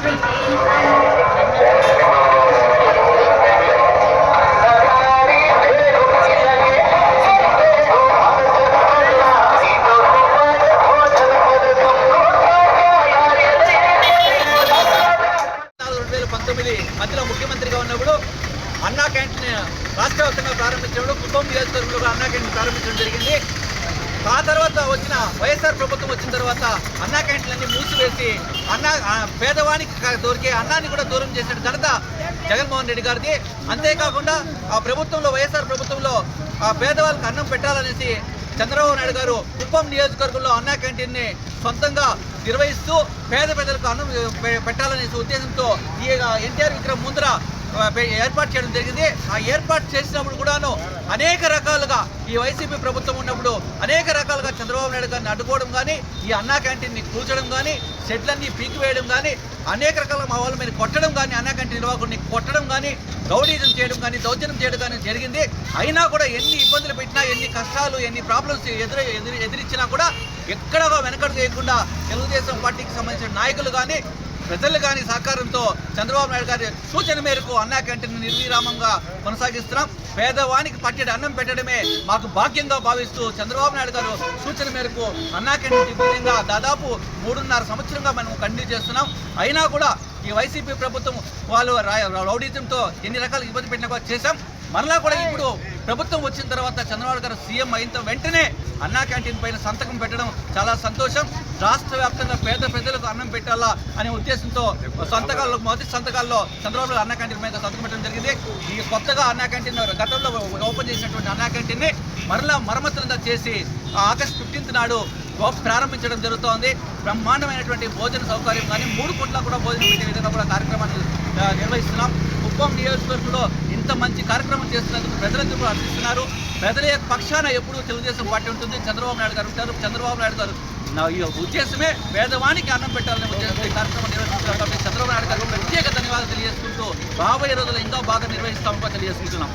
Thank you. అన్నా canteen రాష్ట్ర వ్యాప్తంగా ప్రారంభించినప్పుడు కుటుంబం నియోజకవర్గంలో అన్నా క్యాంటీన్ ప్రారంభించడం జరిగింది. ఆ తర్వాత వచ్చిన వైఎస్ఆర్ ప్రభుత్వం వచ్చిన తర్వాత అన్నా క్యాంటీన్లన్నీ మూసివేసి అన్నా పేదవానికి దొరికే అన్నాన్ని కూడా దూరం చేసిన ఘనత జగన్మోహన్ రెడ్డి గారిది. అంతేకాకుండా ఆ ప్రభుత్వంలో వైఎస్ఆర్ ప్రభుత్వంలో ఆ పేదవాళ్ళకి అన్నం పెట్టాలనేసి చంద్రబాబు నాయుడు గారు కుప్పం నియోజకవర్గంలో అన్నా క్యాంటీన్ని సొంతంగా నిర్వహిస్తూ పేద ప్రజలకు అన్నం పె- పెట్టాలనే ఉద్దేశంతో ఈ ఎన్టీఆర్ విక్రమ్ ముందర ఏర్పాటు చేయడం జరిగింది. ఆ ఏర్పాటు చేసినప్పుడు కూడాను అనేక రకాలుగా ఈ వైసీపీ ప్రభుత్వం ఉన్నప్పుడు అనేక రకాలుగా చంద్రబాబు నాయుడు గారిని అడ్డుకోవడం కానీ ఈ అన్నా క్యాంటీన్ని కూల్చడం కానీ షెడ్లన్నీ పీకివేయడం కానీ అనేక రకాల మా వాళ్ళ మీద కొట్టడం కానీ అన్నా క్యాంటీన్ నిర్వాహకుడిని కొట్టడం కానీ గౌడీజం చేయడం కానీ దౌర్జన్యం చేయడం కానీ జరిగింది. అయినా కూడా ఎన్ని ఇబ్బందులు పెట్టినా ఎన్ని కష్టాలు ఎన్ని ప్రాబ్లమ్స్ ఎదురు ఎదురు ఎదిరించినా కూడా ఎక్కడ వెనకడు చేయకుండా తెలుగుదేశం పార్టీకి సంబంధించిన నాయకులు కానీ ప్రజలు కానీ సహకారంతో చంద్రబాబు నాయుడు గారి సూచన మేరకు అన్నా క్యాంటీన్ నిర్విరామంగా కొనసాగిస్తున్నాం. పేదవానికి పట్టెడు అన్నం పెట్టడమే మాకు భాగ్యంగా భావిస్తూ చంద్రబాబు నాయుడు గారు సూచన మేరకు అన్నా క్యాంటీన్ విధంగా దాదాపు మూడున్నర సంవత్సరంగా మనం కంటిన్యూ చేస్తున్నాం. అయినా కూడా ఈ వైసీపీ ప్రభుత్వం వాళ్ళు రౌడీజంతో ఎన్ని రకాల ఇబ్బంది పెట్టినా కూడా చేశాం. మరలా కూడా ఇప్పుడు ప్రభుత్వం వచ్చిన తర్వాత చంద్రబాబు గారు సీఎం అయిన వెంటనే అన్నా క్యాంటీన్ పైన సంతకం పెట్టడం చాలా సంతోషం. రాష్ట్ర వ్యాప్తంగా పేద ప్రజలకు అన్నం పెట్టాలా అనే ఉద్దేశంతో సంతకాల్లో మొదటి సంతకాల్లో చంద్రబాబు అన్నా క్యాంటీన్ మీద సంతకం పెట్టడం జరిగింది. ఈ కొత్తగా అన్నా క్యాంటీన్ గతంలో ఓపెన్ చేసినటువంటి అన్నా క్యాంటీన్ని మరలా మరమ్మతులంతా చేసి ఆగస్ట్ ఫిఫ్టీన్త్ నాడు ప్రారంభించడం జరుగుతోంది. బ్రహ్మాండమైనటువంటి భోజన సౌకర్యం కానీ మూడు పూట్ల కూడా భోజనం పెట్టే విధంగా కూడా కార్యక్రమాన్ని నిర్వహిస్తున్నాం. కుప్పం నియోజకవర్గంలో ఇంత మంచి కార్యక్రమం చేస్తున్నందుకు ప్రజలందరూ కూడా అర్థిస్తున్నారు ప్రజల యొక్క పక్షాన ఎప్పుడూ తెలుగుదేశం పార్టీ ఉంటుంది. చంద్రబాబు నాయుడు గారు ఉంటారు. చంద్రబాబు నాయుడు గారు నా ఈ ఉద్దేశమే పేదవానికి అన్నం పెట్టాలనే ఉద్దేశంతో ఈ కార్యక్రమం నిర్వహిస్తున్నారు కాబట్టి చంద్రబాబు నాయుడు గారు ప్రత్యేక ధన్యవాదాలు తెలియజేసుకుంటూ రాబోయే రోజుల్లో ఇంకా బాగా నిర్వహిస్తామని తెలియజేసుకుంటున్నాం.